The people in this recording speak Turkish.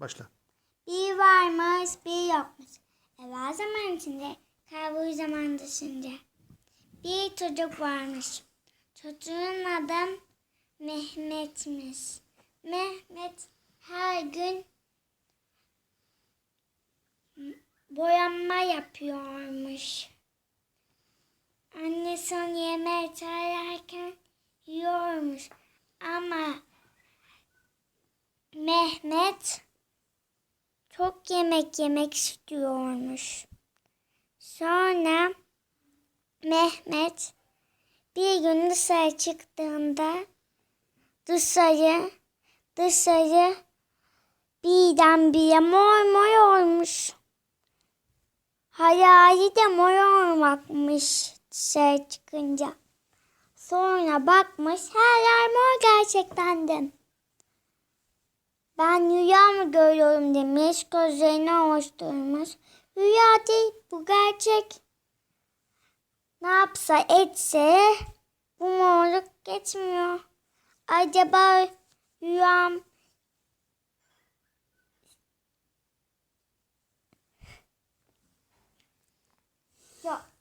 Başla. Bir varmış, bir yokmuş. Evvel zaman içinde, kaybolur zaman dışında. Bir çocuk varmış. Çocuğun adı Mehmet'miş. Mehmet her gün boyanma yapıyormuş. Annesi onu yemeğe çağırırken yiyormuş. Ama Mehmet çok yemek yemek istiyormuş. Sonra Mehmet bir gün dışarı çıktığında dışarı dışarı birdenbire mor mor olmuş. Hayali de mor olmakmış dışarı çıkınca. Sonra bakmış her yer mor gerçekten de. Ben rüya mı görüyorum demiş. Gözlerini oluşturmuş. Rüya değil bu gerçek. Ne yapsa etse bu morluk geçmiyor. Acaba rüyam Yok.